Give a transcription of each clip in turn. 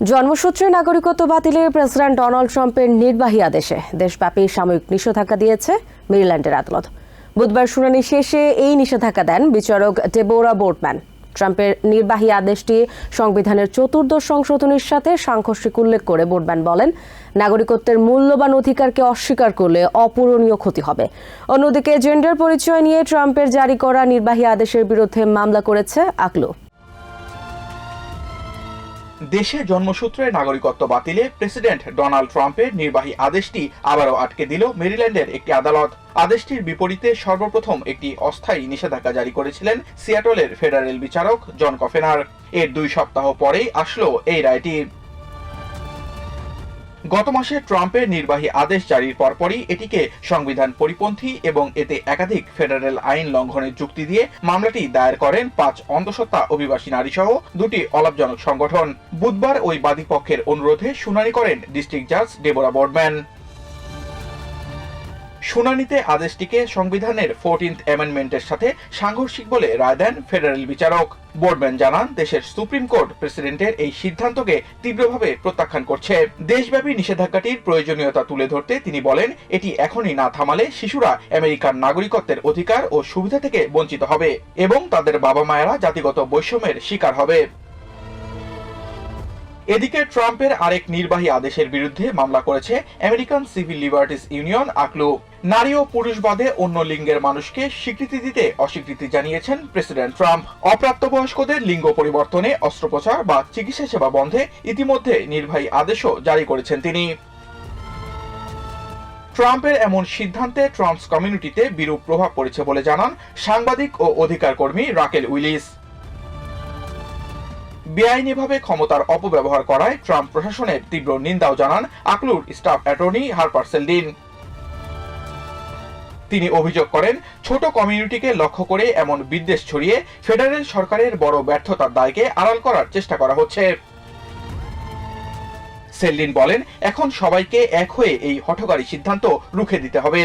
জন্মসূত্রে নাগরিকত্ব বাতিলের প্রেসিডেন্ট ডোনাল্ড ট্রাম্পের নির্বাহী আদেশে দেশব্যাপী সাময়িক নিষেধাজ্ঞা দিয়েছে মেরিল্যান্ডের আদালত। বুধবার শুনানি শেষে এই নিষেধাজ্ঞা দেন বিচারক ডেবোরা বোর্ডম্যান। ট্রাম্পের নির্বাহী আদেশটি সংবিধানের চতুর্দশ সংশোধনীর সাথে সাংঘর্ষিক উল্লেখ করে বোর্ডম্যান বলেন, নাগরিকত্বের মূল্যবান অধিকারকে অস্বীকার করলে অপূরণীয় ক্ষতি হবে। অন্যদিকে জেন্ডার পরিচয় নিয়ে ট্রাম্পের জারি করা নির্বাহী আদেশের বিরুদ্ধে মামলা করেছে আকলু দেশে জন্মসূত্রে নাগরিকত্ব বাতিলে প্রেসিডেন্ট ডোনাল্ড ট্রাম্পের নির্বাহী আদেশটি আবারও আটকে দিল মেরিল্যান্ডের একটি আদালত। আদেশটির বিপরীতে সর্বপ্রথম একটি অস্থায়ী নিষেধাজ্ঞা জারি করেছিলেন সিয়াটলের ফেডারেল বিচারক জন কফেনার। এর দুই সপ্তাহ পরেই আসলো এই রায়টি। গত মাসে ট্রাম্পের নির্বাহী আদেশ জারির পরপরই এটিকে সংবিধান পরিপন্থী এবং এতে একাধিক ফেডারেল আইন লঙ্ঘনের যুক্তি দিয়ে মামলাটি দায়ের করেন পাঁচ অন্তঃসত্ত্বা অভিবাসী নারী সহ দুটি অলাভজনক সংগঠন। বুধবার ওই বাদীপক্ষের অনুরোধে শুনানি করেন ডিস্ট্রিক্ট জাজ ডেবোরা বোর্ডম্যান। শুনানিতে আদেশটিকে সংবিধানের ফোরটিন্থ অ্যামেন্ডমেন্টের সাথে সাংঘর্ষিক বলে রায় দেন ফেডারেল বিচারক। বোর্ডম্যান জানান, দেশের সুপ্রিম কোর্ট প্রেসিডেন্টের এই সিদ্ধান্তকে তীব্রভাবে প্রত্যাখ্যান করছে। দেশব্যাপী নিষেধাজ্ঞাটির প্রয়োজনীয়তা তুলে ধরতে তিনি বলেন, এটি এখনই না থামালে শিশুরা আমেরিকার নাগরিকত্বের অধিকার ও সুবিধা থেকে বঞ্চিত হবে এবং তাদের বাবা মায়েরা জাতিগত বৈষম্যের শিকার হবে। এদিকে ট্রাম্পের আরেক নির্বাহী আদেশের বিরুদ্ধে মামলা করেছে আমেরিকান সিভিল লিবার্টিস ইউনিয়ন, আকলু। নারী ও পুরুষবাদে অন্য লিঙ্গের মানুষকে স্বীকৃতি দিতে অস্বীকৃতি জানিয়েছেন প্রেসিডেন্ট ট্রাম্প। অপ্রাপ্তবয়স্কদের লিঙ্গ পরিবর্তনে অস্ত্রোপচার বা চিকিৎসা সেবা বন্ধে ইতিমধ্যে নির্বাহী আদেশও জারি করেছেন তিনি। ট্রাম্পের এমন সিদ্ধান্তে ট্রাম্পস কমিউনিটিতে বিরূপ প্রভাব পড়েছে বলে জানান সাংবাদিক ও অধিকার কর্মী রাকেল উইলিস। বেআইনিভাবে ক্ষমতার অপব্যবহার করায় ট্রাম্প প্রশাসনের তীব্র নিন্দাও জানান আকলুর স্টাফ অ্যাটর্নি হারপার সেলডিন তিনি অভিযোগ করেন, ছোট কমিউনিটিকে লক্ষ্য করে এমন বিদ্বেষ ছড়িয়ে ফেডারেল সরকারের বড় ব্যর্থতার দায়কে আড়াল করার চেষ্টা করা হচ্ছে। সেলডিন বলেন, এখন সবাইকে এক হয়ে এই হঠকারী সিদ্ধান্ত রুখে দিতে হবে।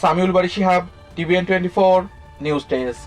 Samiul Bari Shihab, TVN twenty four, news desk.